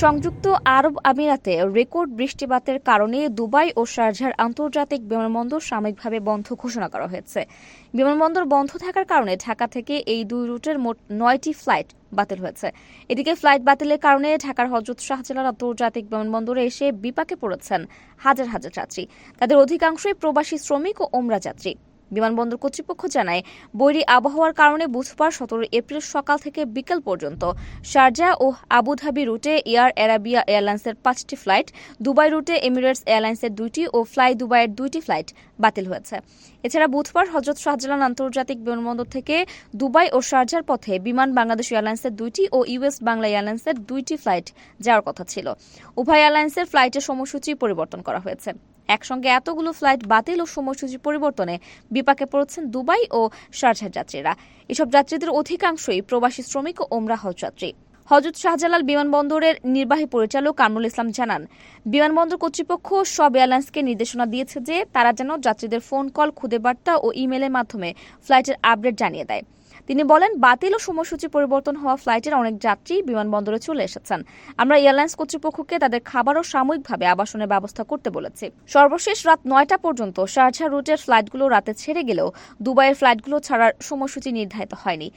সংযুক্ত আরব আমিরাতে রেকর্ড বৃষ্টিপাতের কারণে দুবাই ও শারজার আন্তর্জাতিক বিমানবন্দর সাময়িকভাবে বন্ধ ঘোষণা করা হয়েছে। বিমানবন্দর বন্ধ থাকার কারণে ঢাকা থেকে এই দুই রুটের মোট নয়টি ফ্লাইট বাতিল হয়েছে। এদিকে ফ্লাইট বাতিলের কারণে ঢাকার হজরত শাহজালাল আন্তর্জাতিক বিমানবন্দরে এসে বিপাকে পড়েছেন হাজার হাজার যাত্রী। তাদের অধিকাংশই প্রবাসী শ্রমিক ও ওমরা যাত্রী। বিমানবন্দর কর্তৃপক্ষ জানায়, বৈরী আবহাওয়ার কারণে বুধবার সতেরো এপ্রিল সকাল থেকে বিকেল পর্যন্ত শারজা ও আবুধাবি রুটে এয়ার অ্যারাবিয়া এয়ারলাইন্সের পাঁচটি ফ্লাইট, দুবাই রুটে এমিরেটস এয়ারলাইন্সের দুইটি ও ফ্লাই দুবাইয়ের দুইটি ফ্লাইট বাতিল হয়েছে। এছাড়া বুধবার হজরত শাহজালাল আন্তর্জাতিক বিমানবন্দর থেকে দুবাই ও শারজার পথে বিমান বাংলাদেশ এয়ারলাইন্সের দুইটি ও ইউএস বাংলা এয়ারলাইন্সের দুইটি ফ্লাইট যাওয়ার কথা ছিল। উভয় এয়ারলাইন্সের ফ্লাইটের সময়সূচি পরিবর্তন করা হয়েছে। একসঙ্গে এতগুলো ফ্লাইট বাতিল ও সময়সূচি পরিবর্তনে বিপাকে পড়েছেন দুবাই ও শারজার যাত্রীরা। এসব যাত্রীদের অধিকাংশই প্রবাসী শ্রমিক ও ওমরা যাত্রী। হজরত শাহজালাল বিমানবন্দরের নির্বাহী পরিচালক কামরুল ইসলাম জানান, বিমানবন্দর কর্তৃপক্ষ সব এয়ারলাইন্সকে নির্দেশনা দিয়েছে যে তারা যেন যাত্রীদের ফোন কল, খুদে বার্তা ও ইমেলের মাধ্যমে ফ্লাইটের আপডেট জানিয়ে দেয়। তিনি বলেন, বাতিল ও সময়সূচি পরিবর্তন হওয়া ফ্লাইটের অনেক যাত্রী বিমানবন্দরে চলে এসেছেন। আমরা এয়ারলাইন্স কর্তৃপক্ষকে তাদের খাবার ও সাময়িকভাবে আবাসনের ব্যবস্থা করতে বলেছি। সর্বশেষ রাত নয়টা পর্যন্ত শারজা রুটের ফ্লাইটগুলো রাতে ছেড়ে গেলেও দুবাইয়ের ফ্লাইটগুলো ছাড়ার সময়সূচি নির্ধারিত হয়নি।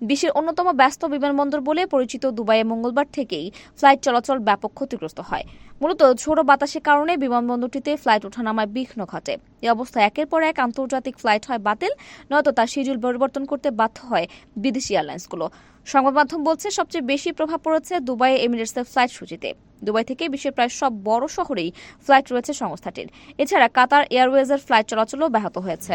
বিশ্বের অন্যতম ব্যস্ত বিমানবন্দর বলে পরিচিত দুবাইয়ে মঙ্গলবার থেকেই ফ্লাইট চলাচল ব্যাপক ক্ষতিগ্রস্ত হয়। মূলত ঝোড়ো বাতাসের কারণে বিমানবন্দরটিতে ফ্লাইট ওঠানামায় বিঘ্ন ঘটে। এ অবস্থায় একের পর এক আন্তর্জাতিক ফ্লাইট হয় বাতিল, নয়তো তার শিডিউল পরিবর্তন করতে বাধ্য হয় বিদেশি এয়ারলাইন্সগুলো। সংবাদ মাধ্যম বলছে, সবচেয়ে বেশি প্রভাব পড়েছে দুবাই এমিরেটসের ফ্লাইট সূচিতে। দুবাই থেকে বিশ্বের প্রায় সব বড় শহরেই ফ্লাইট রয়েছে সংস্থাটির। এছাড়া কাতার এয়ারওয়েজের ফ্লাইট চলাচলও ব্যাহত হয়েছে।